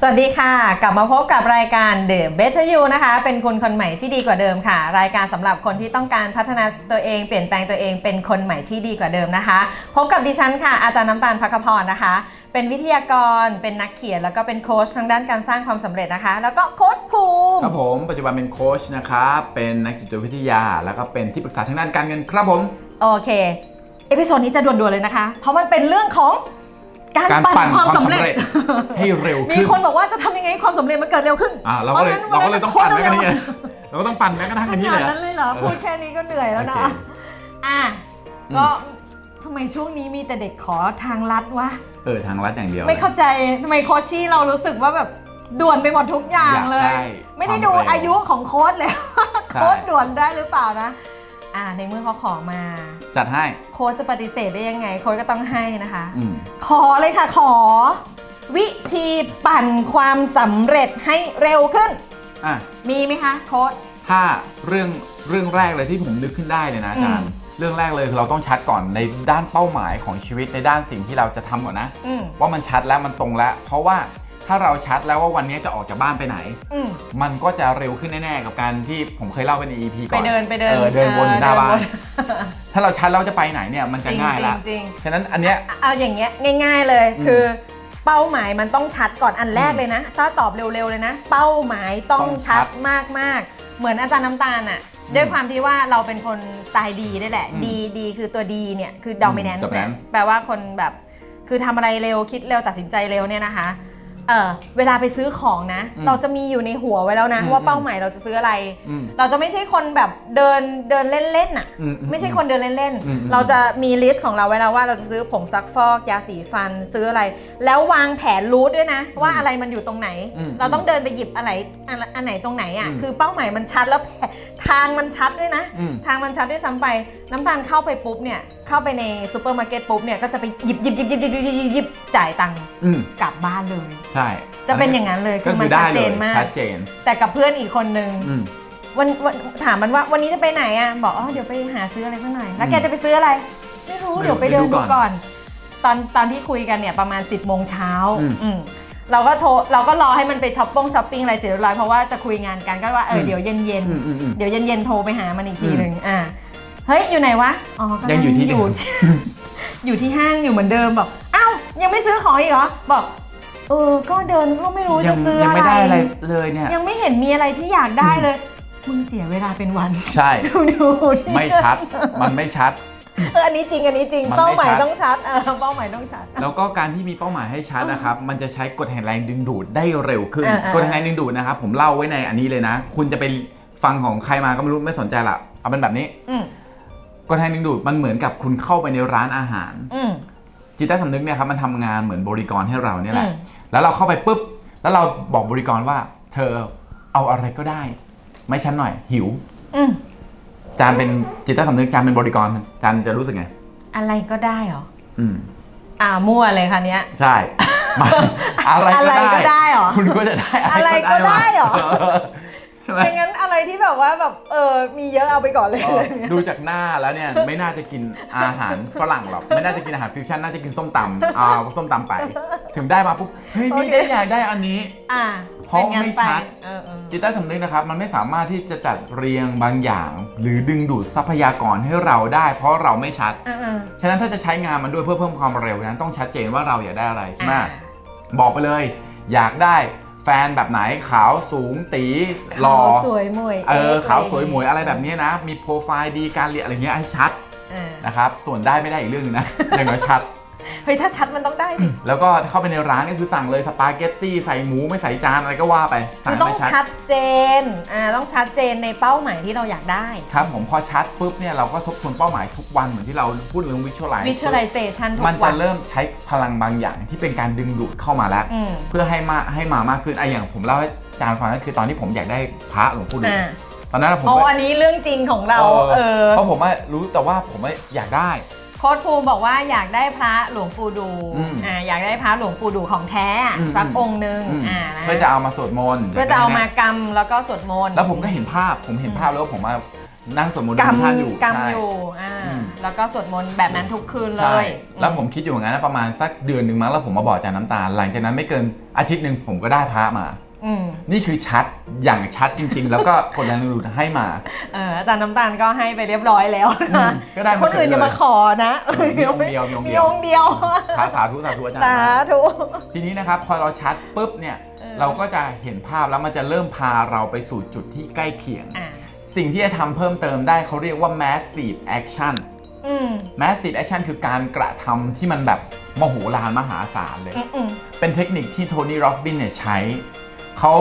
สวัสดีค่ะ กลับมาพบกับรายการ The Better You นะคะ เป็นคนคนใหม่ที่ดีกว่าเดิมค่ะ รายการสำหรับคนที่ต้องการพัฒนาตัวเองเปลี่ยนแปลงตัวเองเป็นคนใหม่ที่ดีกว่าเดิมนะคะ พบกับดิฉันค่ะ อาจารย์น้ำตาลพักพรนะคะ เป็นวิทยากรเป็นนักเขียน แล้วก็เป็นโค้ชทางด้านการสร้างความสำเร็จนะคะ แล้วก็โค้ชภูมิครับผมปัจจุบันเป็นโค้ชนะครับเป็นนักจิตวิทยา แล้วก็เป็นที่ปรึกษาทางด้านการเงินครับผมโอเคเอพิโซดนี้จะด่วนๆเลยนะคะ เพราะมันเป็นเรื่องของ การการปั่ปั่นนความความสำสำเร็จเร็จ ให้เร็วมีขึ้นคนบอกว่าจะทำยังไงให้ความสำเร็จมันเกิดเร็วขึ้นอ่าเราก็เลยพะเรางั้ก็เลยต้องวัปั่นแม้กระทั่งโคตรนี้เร็วเราก็ต้องปั่นแม้กระทั่งขอันนี้นาเลดยนั้นเลยเหรอเออพูดแค่นี้ก็เหนื่อยแล้วนะโอเคอะอืมก็ทำไมช่วงนี้มีแต่เด็กขอทางลัดวะ เออทางลัดอย่างเดียว ไม่เข้าใจทำไมโคชชี่เรารู้สึกว่าแบบด่วนไปหมดทุกอย่างอยากเลยได้ไม่ได้ความดูเร็วอายุของโค้ดเลยใช่โค้ดด่วนได้หรือเปล่านะ อ่าในเมื่อเขาขอมา จัดให้ โค้ดจะปฏิเสธได้ยังไง โค้ดก็ต้องให้นะคะ อืมขอเลยค่ะขอ วิธีปั่นความสำเร็จให้เร็วขึ้น อะ มีไหมคะโค้ดถ้าเรื่องเรื่องแรกเลยที่ผมนึกขึ้นได้เลยนะอาจารย์ อืม เรื่องแรกเลยคือเราต้องชัดก่อนในด้านเป้าหมายของชีวิตในด้านสิ่งที่เราจะทำก่อนนะ อืม ว่ามันชัดแล้วมันตรงแล้ว เพราะว่า ถ้าเราชัดแล้วว่าวันนี้จะออกจากบ้านไปไหน อืม มันก็จะเร็วขึ้นแน่ๆกับการที่ผมเคยเล่าไปใน EP ก่ไปอนเดินไปเดินเออเดินวนอยู่หน้าบ้าน เดิวนถ้าเราชัดแล้วจะไปไหนเนี่ยมันจะง่ายละจริงฉะนั้นอันเนี้ยๆเอาอย่างเงี้ยง่าย ๆเลยอืมคือเป้าหมายมันต้องชัดก่อนอันแรกเลยนะ ถ้าตอบเร็วๆเลยนะ เป้าหมายต้องต้องชัชัดดมากๆ เหมือนอาจารย์น้ำตาลอะด้วยความที่ว่าเราเป็นคนสไตล์ดีได้แหละ อืมดีดีคือตัวดีเนี่ยคือ dominance เนี่ย dominance แปลว่าคนแบบ คือทำอะไรเร็วคิดเร็วตัดสินใจเร็วเนี่ยนะคะ เออเวลาไปซื้อของนะ อืมเราจะมีอยู่ในหัวไว้แล้วนะ อืมว่าเป้าหมายเราจะซื้ออะไร อืมเราจะไม่ใช่คนแบบเดินเดินเล่นๆน่ะ อือืไม่ใช่คนเดินเล่นอืม ๆ เราจะมีลิสต์ของเราไว้แล้วว่าเราจะซื้อผงซักฟอกยาสีฟันซื้ออะไร แล้ววางแผนรูทด้วยนะ ว่าอะไรมันอยู่ตรงไหน อืมเราต้องเดินไปหยิบอะไรอันอันไหนตรงไหนอะอืมคือเป้าหมายมันชัดแล้วแผนทางมันชัดด้วยนะ อืม ทางมันชัดด้วยซ้ำไปน้ำตาลเข้าไปปุ๊บเนี่ย เข้าไปในซูเปอร์มาร์เก็ตปุ๊บเนี่ยก็จะไปหยิบหยิบหยิบหยิบหยิบหยิบหยิบหยิบจ่ายตังค์อืมกลับบ้านเลย ใช่จะเป็นอย่างนั้นเลยก็คือคืมัอนได้ชัดเลเจยนมาก ชัดเจนแต่กับเพื่อนอีกคนนึงอืม วันวันถามมันว่าวันนี้จะไปไหนอะบอกอ๋อเดี๋ยวไปหาซื้ออะไรสักหน่อยแล้วแกอืมจะไปซื้ออะไร ไม่รู้ไม่รู้เดี๋ยวไปเดินไปดูดูก่อนก่อน ตอนตอนที่คุยกันเนี่ยประมาณ 10บโมงเช้าอืมอืมเราก็โทรเราก็รอให้มันไปช้อปปิ้งช้อปปิ้งอะไรเสร็จเรียบร้อยเพราะว่าจะคุยงานกันก็ว่าเออมเดี๋ยวเย็นเย็นๆอืมอืมอืมเดี๋ยวเย็นๆโทรไปหามันอีกทีหนึ่งอ่า เฮ้ยอยู่ไหนวะอ๋อก็ยังอยู่ที่เดิอยู่มอยู่ที่ห้างอยู่เหมือนเดิมบอกเอ้ายังไม่ซื้อของอีกเหรอบอกเออก็เดินก็ไม่รู้ยัจะซื้อยังอะไม่ไรได้อะไรเลยเนี่ย ยังไม่เห็นมีอะไรที่อยากได้เลยมึงเสียเวลาเป็นวัน ใช่ ดูดูที่ไม่ชัด มันไม่ชัด เอออันนี้จริงอันนี้จริงมันไม่เป้าหมายชัด ต้องชัดเออเป้าหมายต้องชัด แล้วก็การที่มีเป้าหมายให้ชัดนะครับ มันจะใช้กฎแห่งแรงดึงดูดได้เร็วขึ้นเออเออกฎแห่งแรงดึงดูดนะครับ ผมเล่าไว้ในอันนี้เลยนะ คุณจะไปฟังของใครมาก็ไม่รู้ไม่สนใจละ เอาเป็นแบบนี้ อืม กฎแห่งดึงดูดมันเหมือนกับคุณเข้าไปในร้านอาหาร อืม จิตใต้สำนึกเนี่ยครับมันทำงานเหมือนบริกรให้เราเนี่ยแหละ อืม แล้วเราเข้าไปปุ๊บ แล้วเราบอกบริกรว่า เธอเอาอะไรก็ได้ ไม่ฉันหน่อย หิว อืม จานเป็นจิตใต้สำนึกจานเป็นบริกรจานจะรู้สึกไง อะไรก็ได้เหรอ อืม อ่ามั่วเลยค่ะเนี้ย ใช่มันอะไรอะไรก็ได้ เหรอคุณก็จะได้อะไรก็ได้เหรอใช่ไหมอ ย่างนั้นอะไรที่แบบว่าแบบเออมีเยอะเอาไปก่อนเลยเออะไรอเงี้ยดูจากหน้าแล้วเนี่ยไม่น่าจะกินอาหารฝรั่งหรอกไม่น่าจะกินอาหารฟิวชั่นน่าจะกินส้มตำเอาส้มตำไป ถึงได้มาปุ๊บเฮ้ยโอนี่เคได้อยากได้อันนี้ อ่าเพราะป็นงั้นไม่ปชัด เออเออจิตใต้สำนึกนะครับ มันไม่สามารถที่จะจัดเรียงบางอย่าง หรือดึงดูดทรัพยากรให้เราได้ เพราะเราไม่ชัดเออเออฉะนั้นถ้าจะใช้งานมันด้วยเพื่อเพิ่มความเร็วนั้นต้องชัดเจนว่าเราอยากได้อะไรใช่ไหมอ่า บอกไปเลย อยากได้แฟนแบบไหนขาวสูงตีหล่อขาวสวยมวยเออะขาวสวยหมวยอะไรแบบนี้นะ มีโปรไฟล์ดีการเรียนอะไรเงี้ยให้ชัดเออนะครับส่วนได้ไม่ได้อีกเรื่องหนึงนะอย่างน้อยชัด เฮ้ยถ้าชัดมันต้องได้ดิ แล้วก็เข้าไปในร้านก็คือสั่งเลยสปาเกตตี้ใส่หมูไม่ใส่จานอะไรก็ว่าไปคืสั่องต้องไม่ชัดชัดเจน อ่า ต้องชัดเจนในเป้าหมายที่เราอยากได้ ครับผมพอชัดปุ๊บเนี่ยเราก็ทบทวนเป้าหมายทุกวันเหมือนที่เราพูดเรื่อง visualize visualization ทุกมันวัจะนเริ่มใช้พลังบางอย่างที่เป็นการดึงดูดเข้ามาแล้ว อืมเพื่อให้มาให้มามากขึ้นไอะอย่างผมเล่าให้อาจารย์ฟังก็คือตอนที่ผมอยากได้พระหลวงปู่ดูอ่าตอนนั้นผมอ๋อก็ อันนี้เรื่องจริงของเราเออเออ เพราะผมว่ารู้แต่ว่าผมว่าอยากได้ โค้ดภูมิบอกว่าอยากได้พระหลวงปู่ดูอืมอ่าอยากได้พระหลวงปู่ดูของแท้อะอืม สักองค์หนึ่งอืมอ่านะเพื่อจะเอามาสวดมนต์เพื่อจะเอามากรรมแล้วก็สวดมนต์แล้วผมก็เห็นภาพ ผมเห็นภาพแล้วว่าผมว่านั่งสวดมนต์กที่ท่านอยู่ำกำใช่ อยู่อ่าอืม แล้วก็สวดมนต์แบบนั้นทุกคืนเลใช่ยแล้วผมคิดอยู่อย่างนั้นนะประมาณสักเดือนหนึ่งมั้งแล้วผมมาบอกอาจารย์น้ำตาล หลังจากนั้นไม่เกินอาทิตย์หนึ่งผมก็ได้พระมาอืม นี่คือชัดอย่างชัดจริงๆ แล้วก็คนแรงดึงดูดให้มาเอออาจารย์น้ำตาลก็ให้ไปเรียบร้อยแล้วอืนะมก็ได้มาคนอื่นเฉยเลยอย่ามาขอนะเออมีองค์เดียวมีองค์เดียวมีองค์เดียวสาสาธุสาธุอาจารย์สาธุทีนี้นะครับพอเราชัดปุ๊บเนี่ยเออเราก็จะเห็นภาพแล้วมันจะเริ่มพาเราไปสู่จุดที่ใกล้เคียงอ่าสิ่งที่จะทำเพิ่มเติมได้เขาเรียกว่า massive action อืม massive action คือการกระทำที่มันแบบมโหฬารมหาศาลเลยอืมอืมเป็นเทคนิคที่โทนี่ร็อบบินเนี่ยใช้ เขา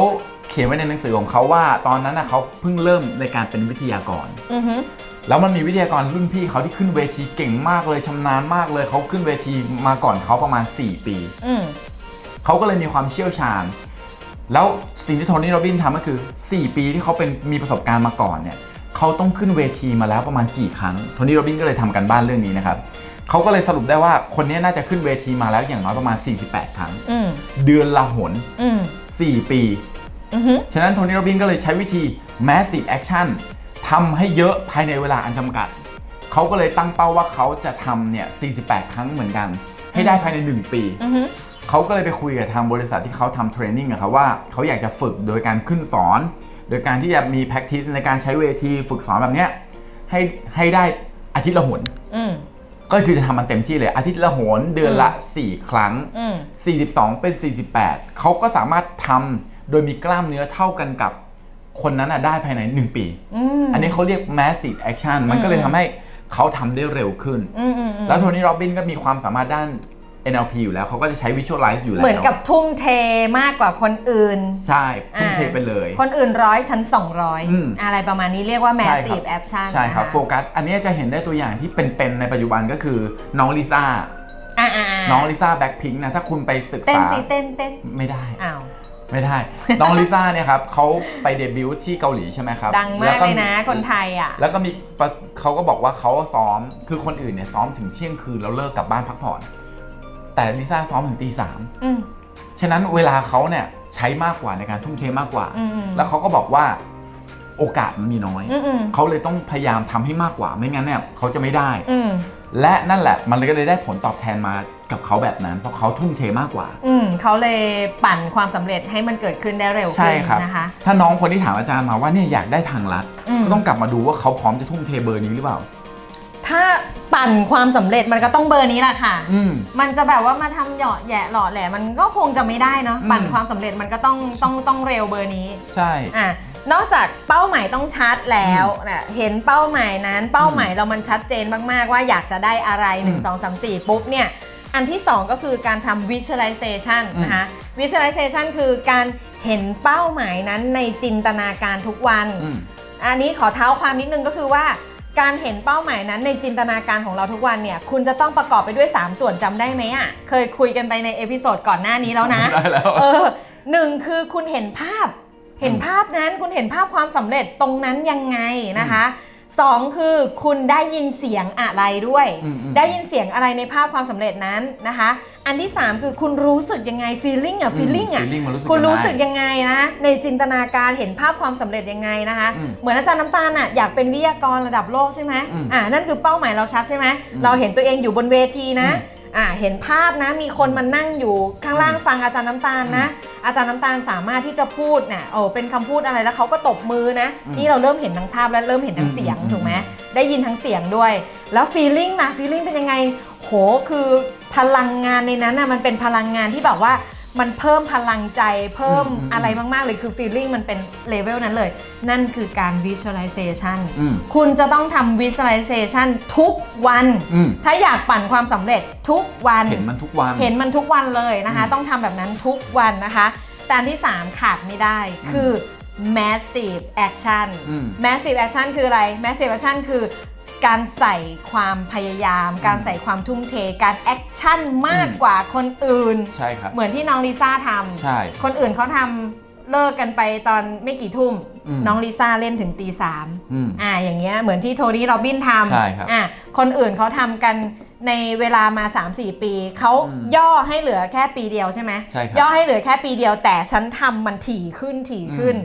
เขียนไว้ในหนังสือของเขาว่า ตอนนั้นนะเขาเพิ่งเริ่มในการเป็นวิทยากร อือหือแล้วมันมีวิทยากรรุ่นพี่เขาที่ขึ้นเวทีเก่งมากเลยชำนาญมากเลยเขาขึ้นเวทีมาก่อนเขาประมาณ 4 ปี อืมเขาก็เลยมีความเชี่ยวชาญ แล้วสิ่งที่โทนี่โรบินทำก็คือ 4 ปีที่เขาเป็นมีประสบการณ์มาก่อนเนี่ยเขาต้องขึ้นเวทีมาแล้วประมาณกี่ครั้งโทนี่โรบินก็เลยทำกันบ้านเรื่องนี้นะครับเขาก็เลยสรุปได้ว่าคนนี้น่าจะขึ้นเวทีมาแล้วอย่างน้อยประมาณ 48 ครั้ง อืมเดือนละหน อืม 4 ปี อือหือฉะนั้นโทนี่โรบินก็เลยใช้วิธี massive action ทำให้เยอะภายในเวลาอันจำกัด เขาก็เลยตั้งเป้าว่าเขาจะทำเนี่ย 48 ครั้งเหมือนกัน ให้ได้ภายใน 1 ปี อือหือเขาก็เลยไปคุยกับทางบริษัทที่เขาทำเทรนนิ่งอะครับว่าเขาอยากจะฝึกโดยการขึ้นสอน โดยการที่จะมี practice ในการใช้เวทีฝึกสอนแบบเนี้ยให้ให้ได้อาทิตย์ละหน อืม ก็คือจะทำมันเต็มที่เลยอาทิตย์ละหนเดือนละ 4 ครั้ง อืม 42 เป็น 48 เขาก็สามารถทำโดยมีกล้ามเนื้อเท่ากันกับคนนั้นน่ะได้ภายใน 1 ปี อืม อันนี้เขาเรียก massive action มันก็เลยทำให้เขาทำได้เร็วขึ้น อืมอืมอืม แล้วโทนี่โรบินก็มีความสามารถด้าน NLP อยู่แล้วเขาก็จะใช้ visualize อยู่แล้ว เหมือนกับทุ่มเทมากกว่าคนอื่น ใช่ทุ่มเทอ่าไปเลย คนอื่นร้อยชั้นอืม200อะไรประมาณนี้เรียกว่าใช่ครับ massive action ใช่ครับนะะโฟกัสอันนี้จะเห็นได้ตัวอย่างที่เป็นๆในปัจจุบันก็คือน้องลิซ่าอ่าอ่าาน้องลิซ่าแบ็คพิงค์นะถ้าคุณไปศึกเต้นษาสิเต้นเต้นไม่ได้อ้าวไม่ได้ น้องลิซ่าเนี่ยครับเขาไปเดบิวต์ที่เกาหลีใช่ไหมครับ ดังมากแวเลยนะคนไทยอะ แล้วก็มีประเขาก็บอกว่าเขาซ้อม คือคนอื่นเนี่ยซ้อมถึงเที่ยงคืนแล้วเลิกกลับบ้านพักผ่อน แต่ลิซ่าซ้อมถึงตีสามอืม ฉะนั้นเวลาเขาเนี่ยใช้มากกว่าในการทุ่มเทมากกว่าอืมอืม แล้วเขาก็บอกว่าโอกาสมันมีน้อย อืมอืมเขาเลยต้องพยายามทำให้มากกว่า ไม่งั้นเนี่ยเขาจะไม่ได้ อืมและนั่นแหละมันเลยก็เลยได้ผลตอบแทนมากับเขาแบบนั้น เพราะเขาทุ่มเทมากกว่า อืมเขาเลยปั่นความสำเร็จให้มันเกิดขึ้นได้เร็วใช่ขึ้นครับ นะคะ ถ้าน้องคนที่ถามอาจารย์มาว่าเนี่ยอยากได้ทางลัดอืม ก็ต้องกลับมาดูว่าเขาพร้อมจะทุ่มเทเบอร์นี้หรือเปล่า ถ้าปั่นความสำเร็จมันก็ต้องเบอร์นี้แหละค่ะ อืม มันจะแบบว่ามาทำเหยาะแหยะหล่อแหละมันก็คงจะไม่ได้เนาะอืม ปั่นความสำเร็จมันก็ต้องต้องต้องเร็วเบอร์นี้ใช่ อะนอกจากเป้าหมายต้องชัดแล้วนะเห็นเป้าหมายนั้น เป้าหมายเรามันชัดเจนมากๆว่าอยากจะได้อะไร อืม1 2 3 4 ปุ๊บเนี่ย อันที่ 2 ก็คือการทำ visualization อืม นะคะ visualization คือการเห็นเป้าหมายนั้นในจินตนาการทุกวัน อืม อันนี้ขอเท้าความนิดนึงก็คือว่า การเห็นเป้าหมายนั้นในจินตนาการของเราทุกวันเนี่ย คุณจะต้องประกอบไปด้วย 3 ส่วนจำได้ไหมอะ เคยคุยกันไปในเอพิโซดก่อนหน้านี้แล้วนะได้แล้วเออหนึ่งคือคุณเห็นภาพ เห็นภาพนั้นคุณเห็นภาพความสำเร็จตรงนั้นยังไงนะคะ สองคือคุณได้ยินเสียงอะไรด้วย อืมอืม ได้ยินเสียงอะไรในภาพความสำเร็จนั้นนะคะ อันที่สามคือคุณรู้สึกยังไง feeling อะ feeling อะ feeling มันรู้สึกคุณรู้ยังไงสึกยังไงนะในจินตนาการเห็นภาพความสำเร็จยังไงนะคะ อืมเหมือนอาจารย์น้ำตาลอะอยากเป็นวิทยากรระดับโลกใช่ไหมอืมอ่านั่นคือเป้าหมายเราชัดใช่ไหมอืมเราเห็นตัวเองอยู่บนเวทีนะ อืม อ่าเห็นภาพนะมีคนมานั่งอยู่ข้างล่างฟังอาจารย์น้ำตาลนะ อาจารย์น้ำตาลสามารถที่จะพูดเนี่ยโอ้เป็นคำพูดอะไรแล้วเขาก็ตบมือนะอืมนี่เราเริ่มเห็นทั้งภาพและเริ่มเห็นทั้งเสียงอืมถูกไหมได้ยินทั้งเสียงด้วย แล้ว feeling นะ feeling เป็นยังไงโหคือพลังงานในนั้นนะมันเป็นพลังงานที่แบบว่า มันเพิ่มพลังใจเพิ่มอืมอืมอะไรมาก ๆ เลยคือ feeling มันเป็นเลเวลนั้นเลย นั่นคือการ visualization อืมคุณจะต้องทำ visualization ทุกวัน อืม ถ้าอยากปั่นความสำเร็จทุกวัน เห็นมันทุกวัน เห็นมันทุกวันเลยนะคะอืมต้องทำแบบนั้นทุกวันนะคะแต่อันที่ 3 ขาดไม่ได้คือ massive action อืม massive action คืออะไร massive action คือ การใส่ความพยายาม การใส่ความทุ่มเท การแอคชั่นมากอืมกว่าคนอื่น ใช่ครับ เหมือนที่น้องลิซ่าทใช่ำคนอื่นเขาทำเลิกกันไปตอนไม่กี่ทุ่มอืมน้องลิซ่าเล่นถึงตีสามอืมอ่า อย่างเงี้ย เหมือนที่โทนี่โรบินทใช่ครับำอ่าคนอื่นเขาทำกันในเวลามา 3-4 ปี เขาอืมย่อให้เหลือแค่ปีเดียวใช่ไหมใช่ครับย่อให้เหลือแค่ปีเดียวแต่ฉันทำมันถี่ขึ้นถี่ขึ้น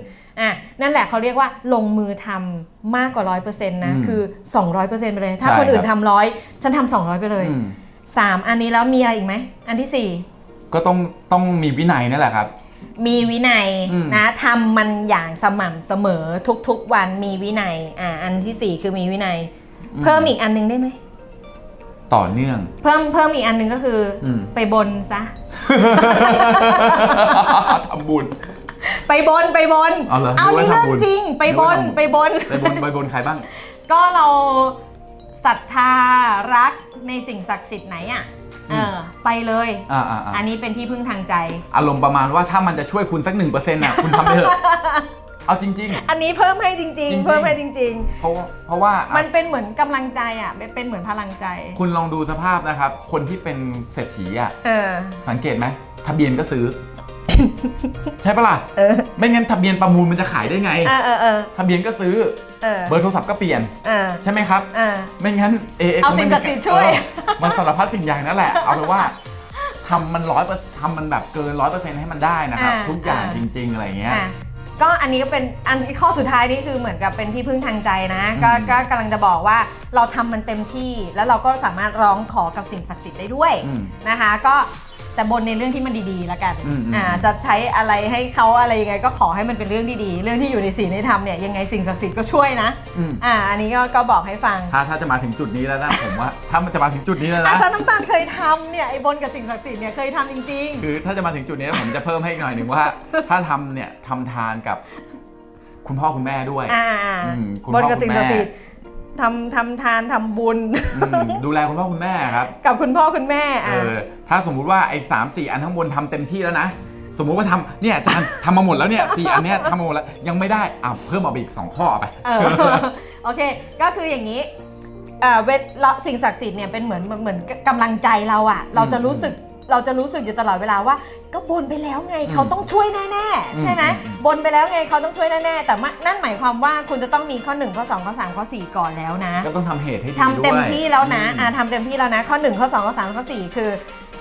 อะนั่นแหละเขาเรียกว่าลงมือทำมากกว่าร้อยเปอร์เซ็นต์นะอืมคือ 200%ไปเลย ถ้าใช่คนอื่นครับทำร้อยฉันทำ200ไปเลยอืม3อันนี้แล้วมีอะไรอีกไหม อันที่ก็ต้องต้องมีวินัยนั่นแหละครับ4มีวินัยอืมนะทำมันอย่างสม่ำเสมอทุกๆวันมีวินัยอ่าอันทีสี่4คือมีวินัย เพิ่มอีกอันหนึงได้ไหมต่อเนื่อง เพิ่มเพิ่มอีกอันหนึงก็คืออมไปบนซะทำบุญ ไปบนไปบนเอาเหรอเอานึกนี่ว่าเรื่องทำบุญจริง ไปบนนึกว่าทำไปบน ไปบนไปบนใครบ้าง ก็เราศรัทธารักในสิ่งศักดิ์สิทธิ์ไหนอะเออไปเลย อ่าอ่าอ่าอันนี้เป็นที่พึ่งทางใจ อารมณ์ประมาณว่าถ้ามันจะช่วยคุณสักหนึ่งเปอร์เซ็นต์่ะคุณทำไปเถอะ เอาจริง อันนี้เพิ่มให้จริงจริงๆๆ เพิ่มให้จริง ๆ เพราะว่าเพราะว่าๆมันเป็นเหมือนกำลังใจอะเป็นเป็นเหมือนพลังใจ คุณลองดูสภาพนะครับ คนที่เป็นเศรษฐีอะ เออ สังเกตไหมทะเบียนก็ซื้อ ใช่ปะล่ะเออไม่งั้นทะเบียนประมูลมันจะขายได้ไง เออเออเออทะเบียนก็ซื้อ เออเบอร์โทรศัพท์ก็เปลี่ยน เออใช่ไหมครับ เออ ไม่งั้น เอเอาสิ่งศักดิ์สิทธิ์ช่วย มันสารพัดสิ่งอย่างนั่นแหละ เอาเป็นว่าทำมันร้อยทำมันแบบเกินร้อยเปอร์เซ็นต์ให้มันได้นะครับอ่าทุกอย่างอ่าจริง ๆ อะไรเงี้ย อะก็อันนี้ก็เป็นอันข้อสุดท้ายนี่คือเหมือนกับเป็นที่พึ่งทางใจนะ ก็อืมก็กำลังจะบอกว่าเราทำมันเต็มที่แล้วเราก็สามารถร้องขอกับสิ่งศักดิ์สิทธิ์ได้ด้วยอืม นะคะ ก็ แต่บนในเรื่องที่มันดีๆแล้วกันอืมอืมอ่าจะใช้อะไรให้เขาอะไรยังไงก็ขอให้มันเป็นเรื่องดีๆ เรื่องที่อยู่ในศีลในธรรมเนี่ยยังไงสิ่งศักดิ์สิทธิ์ก็ช่วยนะอืมอ่าอันนี้ก็ก็บอกให้ฟัง ถ้าถ้าจะมาถึงจุดนี้แล้วนะผมว่าถ้ามันจะมาถึงจุดนี้แล้วอานะจารย์น้ำตาลเคยทำเนี่ยไอ้บนกับสิ่งศักดิ์สิทธิ์เนี่ยเคยทำจริงคือถ้าจะมาถึงจุดนี้แล้วผมจะเพิ่มให้อีกหน่อยหนึ่งว่า ถ้าทำเนี่ยทำทานกับคุณพ่อคุณแม่ด้วยๆอ่าอืมคุณบนพ่อกับคุสิ่งณศักแม่ดิ์สิ ทธิ์ทำทำทานทำบุญ อืมดูแลคุณพ่อคุณแม่ครับ กับคุณพ่อคุณแม่เออะ อถ้าสมมุติว่าไอ้สามสี่อันข้างบนทำเต็มที่แล้วนะ สมมุติว่าทำเนี่ยอาจารย์ ทำมาหมดแล้วเนี่ยสี่อันเนี้ยทำมาหมดแล้วยังไม่ได้อ้าวเพิ่มเอาไปอีกสองข้อไป เออ โอเค ก็คืออย่างนี้เอ่อเวทละสิ่งศักดิ์สิทธิ์เนี่ยเป็นเหมือนเหมือนเหมือนกำลังใจเราอะเราจะรู้สึก เราจะรู้สึกอยู่ตลอดเวลาว่า ก็บนไปแล้วไงอืมเขาต้องช่วยแน่ๆใช่ไหมอืมอืมบนไปแล้วไงเขาต้องช่วยแน่ๆแต่ว่านั่นหมายความว่าคุณจะต้องมีข้อ 1 ข้อ 2 ข้อ 3 ข้อ 4 ก่อนแล้วนะ ก็ต้องทำเหตุให้ดีทำเต็มด้วยที่แล้วนะอืมอ่าทำเต็มที่แล้วนะ ข้อ 1 ข้อ 2 ข้อ 3 ข้อ 4 คือ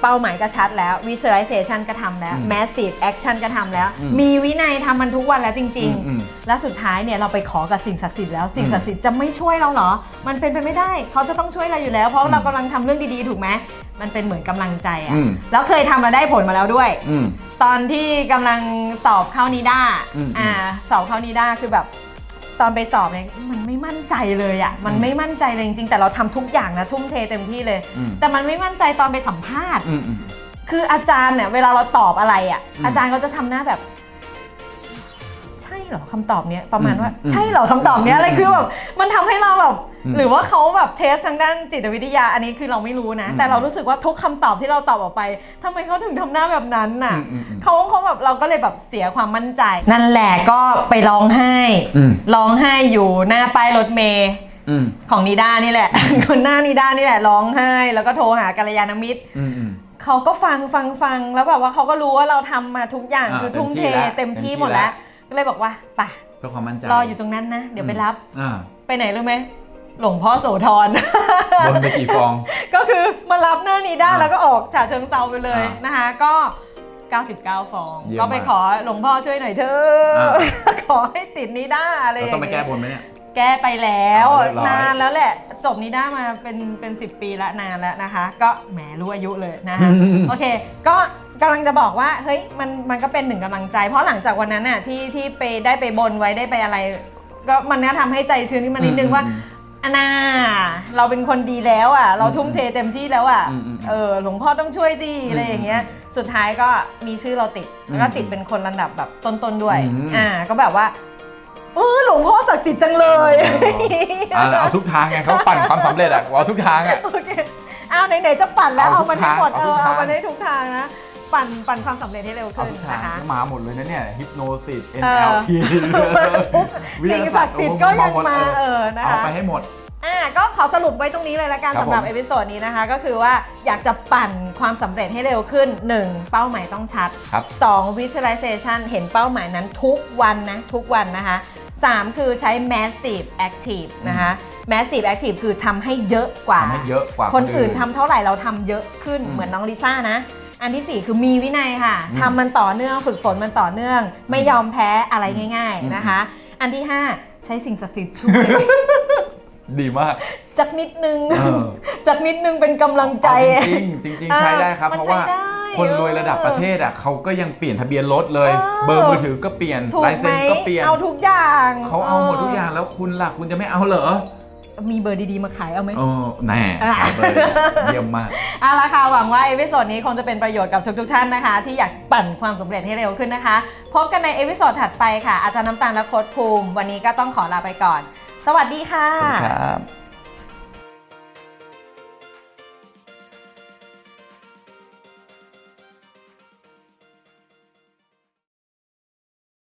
เป้าหมายก็ชัดแล้ว visualization ก็ทำแล้วอืม massive action ก็ทำแล้วอืมมีวินัยทำมันทุกวันแล้วจริงอืมๆและสุดท้ายเนี่ยเราไปขอกับสิ่งศักดิ์สิทธิ์แล้วสิ่งศักดิ์สิทธิ์จะไม่ช่วยเราเหรอ มันเป็นไปไม่ได้ เขาจะต้องช่วยเราอยู่แล้ว เพราะเรากำลังทำเรื่องดีๆ ถูกไหม มันเป็นเหมือนกำลังใจอะอืม แล้วเคยทำมาได้ผลมาแล้วด้วย อืม ตอนที่กำลังสอบเข้านิด้าอืมอ่าสอบเข้านิด้าคือแบบตอนไปสอบเนี่ยมันไม่มั่นใจเลยอะมันอืมไม่มั่นใจเลยจริงๆแต่เราทำทุกอย่างนะทุ่มเทเต็มที่เลย อืม แต่มันไม่มั่นใจตอนไปสัมภาษณ์ อืมอืม คืออาจารย์เนี่ยเวลาเราตอบอะไรอะอืมอาจารย์ก็จะทำหน้าแบบ ใช่เหรอคำตอบเนี้ยประมาณว่า อืมใช่เหรอคำตอบเนี้ยอะไรอืมคือแบบมันทำให้เราแบบอืม หรือว่าเขาแบบเทสทางด้านจิตวิทยาอันนี้คือเราไม่รู้นะอืมแต่เรารู้สึกว่าทุกคำตอบที่เราตอบออกไปทำไมเขาถึงทำหน้าแบบนั้นน่ะอืมอืมอืมเขาเขาแบบเราก็เลยแบบเสียความมั่นใจ นั่นแหละก็ไปร้องไห้อืมร้องไห้อยู่หน้าป้ายรถเมย์อืมของนิด้านี่แหละ คนหน้านิด้านี่แหละร้องไห้ แล้วก็โทรหากัลยาณมิตรอืมอืมเขาก็ฟังฟังฟังแล้วแบบว่าเขาก็รู้ว่าเราทำมาทุกอย่างอ่าคือทุ่มเทเต็เต็มมที่ที่แล้วหมดแล้ว ก็เลยบอกว่าไปเพื่อความมั่นใจรออยู่ตรงนั้นนะ เดี๋ยวไปรับอ่าไปไหนรู้ไหม หลวงพ่อโสธร บนไปกี่ฟอง ก็คือมารับหน้านิด้าอ่าแล้วก็ออกฉะเชิงเซาไปเลยอ่านนะคะ ก็ 99 ฟอง เยี่ยมก็ไปมาก ขอหลวงพ่อช่วยหน่อยเถอะอ่าขอให้ติดนิด้าอะไรอเราย่างต้องไปเงี้แก้ยบนไหมเนี่ย แก้ไปแล้วอ๋อเรียบร้อย นานแล้วแหละ จบนิด้ามาเป็นเป็นสิปีละนานแล้วนะคะ ก็แหมรู้อายุเลยนะคะ โอเค ก็กำลังจะบอกว่า เฮ้ย มัน มันก็เป็นหนึ่งกำลังใจ เพราะหลังจากวันนั้นน่ะ ที่ ที่ไปได้ไปบนไว้ได้ไปอะไร ก็มันก็ทำให้ใจชื้นขึ้นมานิดนึงว่า อืม อานาเราเป็นคนดีแล้วอะ เราทุ่มเทเต็มที่แล้วอะอืมอืมเออหลวงพ่อต้องช่วยสิอะไรอย่างเงี้ย สุดท้ายก็มีชื่อเราติดแล้วก็อืมติดเป็นคนระดับแบบต้นๆด้วยอืม อ่าก็แบบว่าเออหลวงพ่อศักดิ์สิทธิ์จังเลยอ่าเอาทุกทางไงเขาปั่นความสำเร็จอะเอาทุกทางอะ โอเคเอาไหนๆจะปั่นแล้วเอาเอาทุกมันให้หมดทางเอเอาทุอกทางเอามันให้ทุกทางนะ ปั่นปั่นความสำเร็จให้เร็วเอาขึ้นทุกทางนะคะก็มาหมดเลยนะเนี่ยฮิปโนซิส เออ NLP สิ่งศักดิ์สิทธิ์ก็ยังมาเออนะเอาคะ ไปให้หมด อ่าก็ขอสรุปไว้ตรงนี้เลยละกันครับสำหรับผม เอพิโซดนี้นะคะ ก็คือว่าอยากจะปั่นความสำเร็จให้เร็วขึ้น 1. เป้าหมายต้องชัด ครับ 2. visualization เห็นเป้าหมายนั้นทุกวันนะ ทุกวันนะคะ 3. คือใช้ massive active นะคะ massive active คือทำให้เยอะกว่า ทำให้เยอะกว่าคนอื่นทำเท่าไหร่เราทำเยอะขึ้นอืม เหมือนน้องลิซ่านะ อันที่ 4 คือมีวินัยค่ะอืมทำมันต่อเนื่องฝึกฝนมันต่อเนื่อง ไม่ยอมแพ้อะไรง่ายอืมๆนะคะ อันที่ 5 ใช้สิ่งศักดิ์สิทธิ์ช่วย ดีมากจักนิดนึงเออจักนิดนึงเป็นกำลังใจ เอาจริงๆจริงเออๆใช้ได้ครับมันเพราะว่าใช้ได้คนรวยระดับประเทศอะเขาก็ยังเปลี่ยนทะเบียนรถเลย เออ เบอร์มือถือก็เปลี่ยนถูกลายไหมเซ็นก็เปลี่ยนเอาทุกอย่างเขาเอาหมดทุกอย่างแล้วคุณล่ะคุณจะไม่เอาเหรอ มีเบอร์ดีๆมาขายเอาไหมเออแน่อะขายเลยเยี่ยมมาก เอาละค่ะหวังว่าเอพิโซดนี้คงจะเป็นประโยชน์กับทุกๆท่านนะคะ ที่อยากปั่นความสำเร็จให้เร็วขึ้นนะคะ พบกันในเอพิโซดถัดไปค่ะ อาจารย์น้ำตาลและโค้ดภูมิ วันนี้ก็ต้องขอลาไปก่อน สวัสดีค่ะ สวัสดีครับ